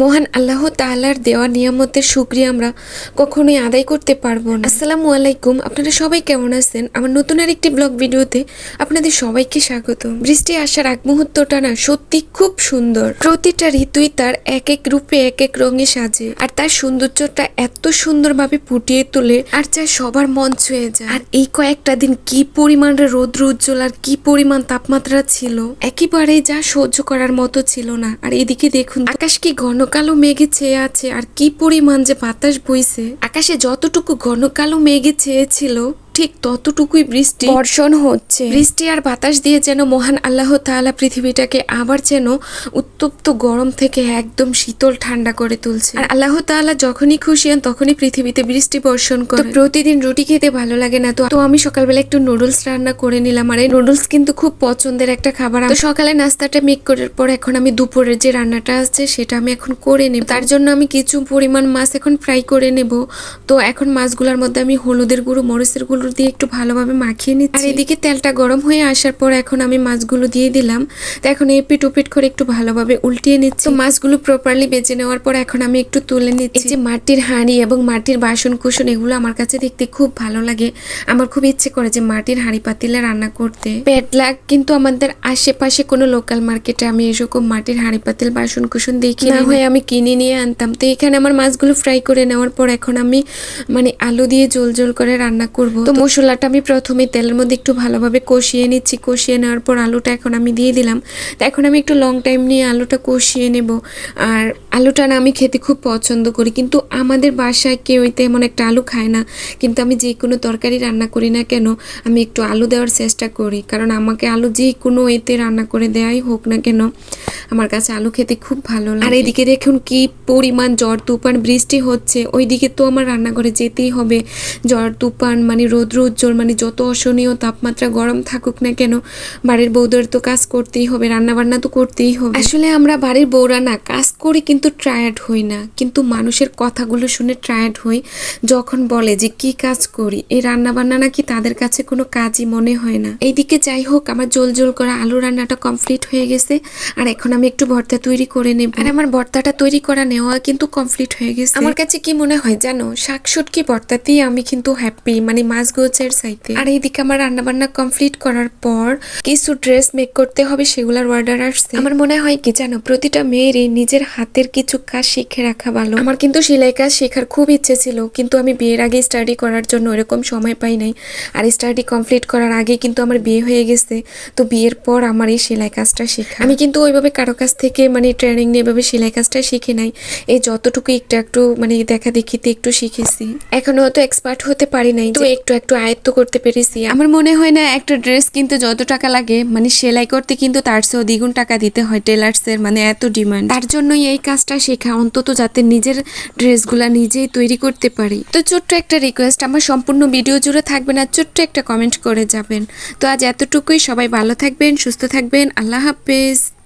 মহান আল্লাহ তাআলার দেওয়া নিয়ামতের শুক্রিয়া আমরা কখনোই আদায় করতে পারব না। আসসালামু আলাইকুম, আপনারা সবাই কেমন আছেন? আমার নতুন আর একটি ব্লগ ভিডিওতে আপনাদের সবাইকে স্বাগত। বৃষ্টি আসার আগ মুহূর্তটা না সত্যি খুব সুন্দর। প্রতিটা ঋতুই তার এক এক রূপে এক এক রঙে সাজে। আর তার সৌন্দর্যটা এত সুন্দরভাবে ফুটিয়ে তোলে, আর যা সবার মন ছুঁয়ে যায়। আর এই কয়েকটা দিন কি পরিমাণ রৌদ্র উজ্জ্বল আর কি পরিমাণ তাপমাত্রা ছিল? একেবারে যা সহ্য করার মতো ছিল না। আর এদিকে দেখুন, আকাশ কি ঘন কালো মেঘে ছেয়ে আছে আর কি পরিমাণ যে বাতাস বইছে। আকাশে যতটুকু ঘন কালো মেঘে ছেয়েছিল ঠিক ততটুকুই বৃষ্টি। বর্ষণ হচ্ছে। বৃষ্টি আর বাতাস দিয়ে যেন মহান আল্লাহ তাআলা পৃথিবীটাকে আবার যেন উত্তপ্ত গরম থেকে একদম শীতল ঠান্ডা করে তুলছে। আর আল্লাহ তাআলা যখনই খুশি হন তখনই পৃথিবীতে বৃষ্টি বর্ষণ করে প্রতিদিন রুটি খেতে ভালো লাগে না তো? তো আমি সকালবেলা একটু নুডলস রান্না করে নিলাম। আর এই নুডলস কিন্তু খুব পছন্দের একটা খাবার। তো সকালে নাস্তাটা মেক করার পর এখন আমি দুপুরের যে রান্নাটা আছে সেটা আমি এখন করে নেব। তার জন্য আমি কিছু পরিমাণ মাছ এখন ফ্রাই করে নেব। তো এখন মাছগুলোর মধ্যে আমি হলুদের গুঁড়ো মরিচের গুঁড়ো দিয়ে একটু ভালোভাবে মাখিয়ে নিচ্ছি। আর এদিকে তেলটা গরম হয়ে আসার পর এখন আমি মাছগুলো দিয়ে দিলাম। তো এখন এপিট ওপিট করে একটু ভালোভাবে উল্টিয়ে নিচ্ছি। তো মাছগুলো প্রপারলি বেজে নেওয়ার পর এখন আমি একটু তুলে নিচ্ছি। যে মাটির হাঁড়ি এবং মাটির বাসন কুসন এগুলো আমার কাছে দেখতে খুব ভালো লাগে। আমার খুব ইচ্ছে করে যে মাটির হাঁড়ি পাতিলে রান্না করতে। পেটলাক কিন্তু আমাদের আশেপাশে কোনো লোকাল মার্কেটে আমি এরকম মাটির হাঁড়ি পাতিল বাসন কুসন দেখি না হয় আমি কিনে নিয়ে আনতাম। তো এখানে আমার মাছগুলো ফ্রাই করে নেওয়ার পর এখন আমি মানে আলু দিয়ে জল জল করে রান্না করব। তো মশলাটা আমি প্রথমে তেলের মধ্যে একটু ভালোভাবে কষিয়ে নিচ্ছি। কষিয়ে নেওয়ার পর আলুটা এখন আমি দিয়ে দিলাম। তো এখন আমি একটু লং টাইম নিয়ে আলুটা কষিয়ে নেব। আর আলুটা না আমি খেতে খুব পছন্দ করি। কিন্তু আমাদের বাসায় কেউ তেমন একটা আলু খায় না। কিন্তু আমি যে কোনো তরকারি রান্না করি না কেন আমি একটু আলু দেওয়ার চেষ্টা করি। কারণ আমাকে আলু যে কোনো এতে রান্না করে দেওয়াই হোক না কেন আমার কাছে আলু খেতে খুব ভালো লাগে। আর এদিকে দেখুন কি পরিমাণ জ্বর তুফান বৃষ্টি হচ্ছে। ওইদিকে তো আমার রান্নাঘরে যেতেই হবে। জ্বর তুফান মানে রৌদ্র উজ্জ্বল মানে যত অসহনীয় তাপমাত্রা গরম থাকুক না কেন বাড়ির বউদের তো কাজ করতেই হবে রান্না বান্না তো করতেই হবে। আসলে আমরা বাড়ির বউরা না কাজ করি কিন্তু ট্রায়ার্ড হই না। কিন্তু মানুষের কথাগুলো শুনে ট্রায়ার্ড হই যখন বলে যে কি কাজ করি এই রান্না বান্না নাকি তাদের কাছে কোনো কাজই মনে হয় না। এইদিকে যাই হোক আমার জল জল করা আলু রান্নাটা কমপ্লিট হয়ে গেছে। আর এখন আমি একটু ভর্তা তৈরি করে নেব। আর আমার ভর্তাটা তৈরি করা নেওয়া কিন্তু কমপ্লিট হয়ে গেছে। আমার কাছে কি মনে হয় জানো শাকসুটকি ভর্তাতেই আমি কিন্তু হ্যাপি মানে মাছ গোছের চাইতে। আর এইদিকে আমার রান্না বান্না কমপ্লিট করার পর কিছু ড্রেস মেক করতে হবে সেগুলোর অর্ডার আসছে। আমার মনে হয় কি জানো প্রতিটা মেয়েরই নিজের হাতের কিছু কাজ শিখে রাখা ভালো। আমার কিন্তু সেলাই কাজ শেখার খুব ইচ্ছে ছিল কিন্তু আমি বিয়ের আগে স্টাডি করার জন্য ওরকম সময় পাই নাই। আর স্টাডি কমপ্লিট করার আগে কিন্তু আমার বিয়ে হয়ে গেছে তো বিয়ের পর আমার এই সেলাই কাজটা শেখা। আমি কিন্তু ওইভাবে কারও কাছ থেকে মানে ট্রেনিং নিয়ে এভাবে সেলাই কাজটা শিখে নাই। এই যতটুকু একটু একটু মানে দেখা দেখিতে একটু শিখেছি। এখনও অত এক্সপার্ট হতে পারি নাই, তো একটু একটু আয়ত্ত করতে পেরেছি। আমার মনে হয় না একটা ড্রেস কিন্তু যত টাকা লাগে মানে সেলাই করতে কিন্তু তার চেয়েও দ্বিগুণ টাকা দিতে হয় টেলার্সের মানে এত ডিমান্ড তার জন্যই এই কাজটা শেখা, অন্তত যাতে নিজের ড্রেসগুলা নিজেই তৈরি করতে পারি। তো ছোট্ট একটা রিকোয়েস্ট আমার সম্পূর্ণ ভিডিও জুড়ে থাকবে না, ছোট্ট একটা কমেন্ট করে যাবেন। তো আজ এতটুকুই, সবাই ভালো থাকবেন, সুস্থ থাকবেন, আল্লাহ হাফেজ।